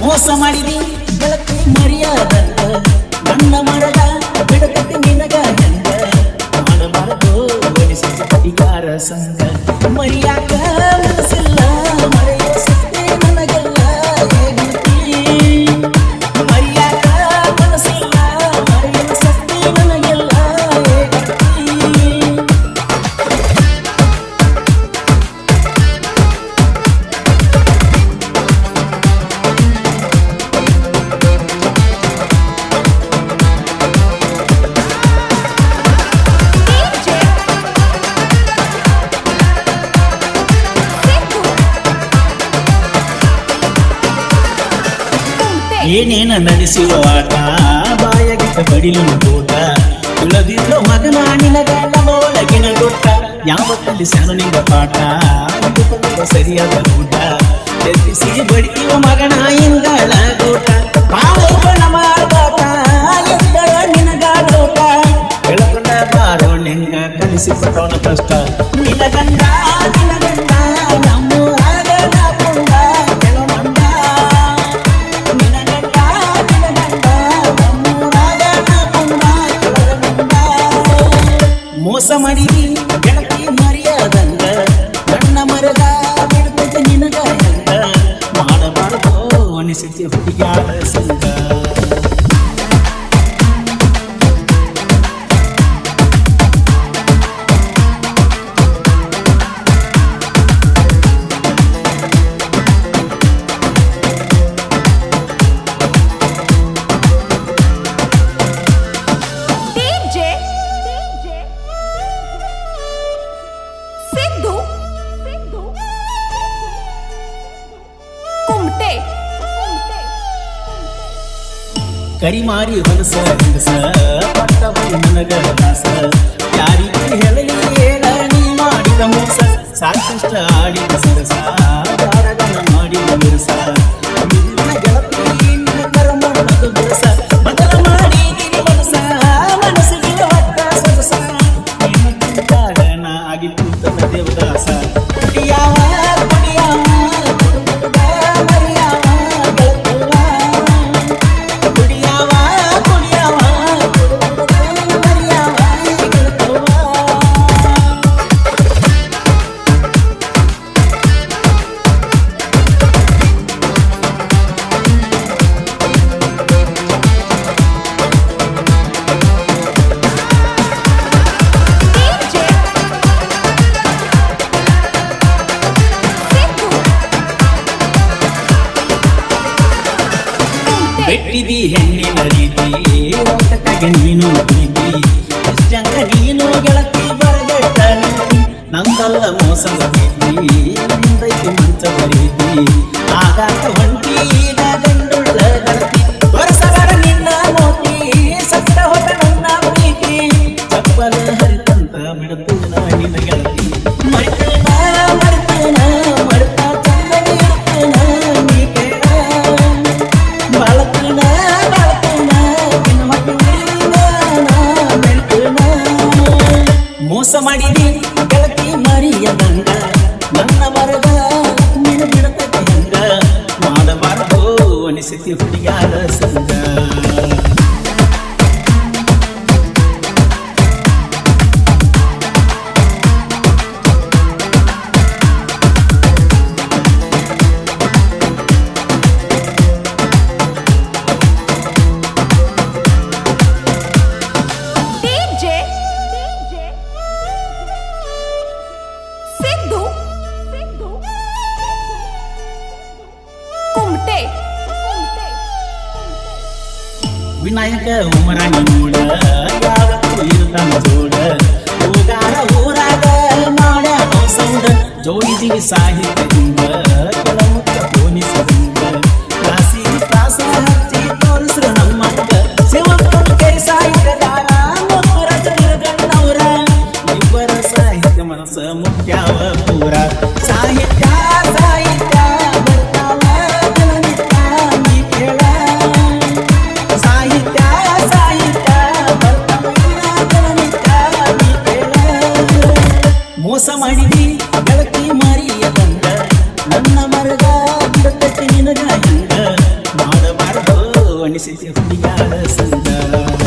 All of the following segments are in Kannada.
ಮೋಸ ಮಾಡಿದಿ ಏನೇನ ನಡೆಸುವ ಆಟ ಬಾಯಗಿಟ್ಟ ಬಡಿಲು ತೋಟ ಉಳದಿಲ್ಲ ಮಗನ ನಿನಗ ನಮ್ಮೊಳಗಿನ ಗೊತ್ತ ಯಾವ ಕಲಿಸನು ನಿಂಗ ಪಾಠ? ಸರಿಯಾದ ಊಟ ಎತ್ತಿಸಿ ಬಡಿಯುವ ಮಗನ ಇಂಗಳ ಗೋಟ. ಬಾಳೈಬಣ ಮಾಡಬಾಟ ನಿನಗಾಡೋಟ ಬೆಳಕೊಂಡ ಬಾರೋ ನಿಂಗ ಕಲಿಸಿಕೊಟ್ಟವನ ಕಷ್ಟ ಮೋಸ ಮಾಡಿದಿ? ಗೆಳತಿ ಮರ್ಯಾದಂಗ? ಕಣ್ಣ ಮರದ ಬಿಡ್ತೈತೆ ನಿನಗ ಮಾಡಬಾರದು ಅನಿಸಿತಿ ಹುಡುಗ್ಯಾರ ಸಂಗ. ಕರಿಮಾರಿ ಹೊಲಸ ಹಿಂಗಸ ಪಟ್ಟವೈ ನನಗ ದಾಸ. ಬೆಟ್ಟಿದಿ ಹೆಣ್ಣಿನ ರೀತಿ ನೀನು ಪ್ರೀತಿ. ನೀನು ಗೆಳತಿ ಬರಗೆಟ್ಟ ನಂದಲ್ಲ ಮೋಸದ ಪ್ರೀತಿ, ನಿಂದೈತಿ ಮಂಚದ ರೀತಿ. ಆಗಾಕ ಹೊಂಟಿ, ಈಗ ಗಂಡುಳ್ಳ ಸತ್ತ ಮೋಸ ಮಾಡಿದಿ. ಗೆಳತಿ ಮರಿಯದಂಗ ನನ್ನ ಮರದ ನಿನ್ನ ಬಿಡತಕ್ಕೆ ಮಾದ ಮಾಡಬಾರದು ಅನಿಸಿತಿ ಹುಡುಗ್ಯಾರ ಸಂಗ. ವಿನಾಯಕ ಉಮರಾಣಿ ಮೂಡ ಯಾವತ್ತು ಇರ್ತಾನ ಜೋಡ. ಹೋಗಾರ ಊರಾಗ ಸೌಂಡ ಜೋಡಿದಿವಿ ಕೆಳಮುತ್ತ ಮಾಡಬಾರದು ಅನಿಸಿತಿ ಹುಡುಗಾಡ ಸಂಗ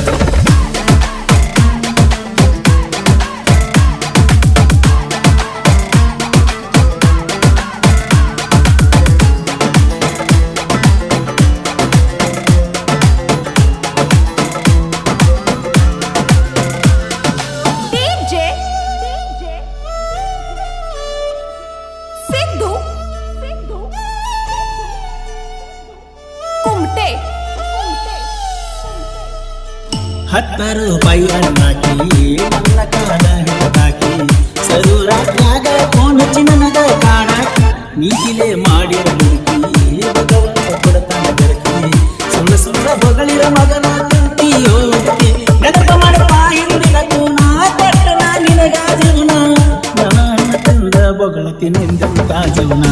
ಹತ್ತಾರು ರೂಪಾಯಿ ಅಣ್ಣಾಕಿ ನನ್ನ ಕಾಲ ಹಿಡಿದಾಕಿ ಸರುರಾತ್ಯಾಗ ಫೋನ್ ಹಚ್ಚಿ ನನಗ ಕಾಣಾಕಿ ನೀಗಿಲೆ ಮಾಡಿರ ಮುದುಕಿ ಭಗವಂತ ಕೊಡತಾನ ಬೆರಕಿ, ಸುಳ್ಳು ಸುಳ್ಳ ಹೊಗಳಿರ ಮಗನ ಕುಂತಿಯೋ ನೆನಪ ಮಾಡಪ್ಪ ಹಿಂದಿನ ಕೂನ ಕೊಟ್ಟನ ನಿನಗ ಜೀವನ. ನನ್ನ ತಂದ ಬೊಗಳತಿ ನಿಂದ ಜೀವನ.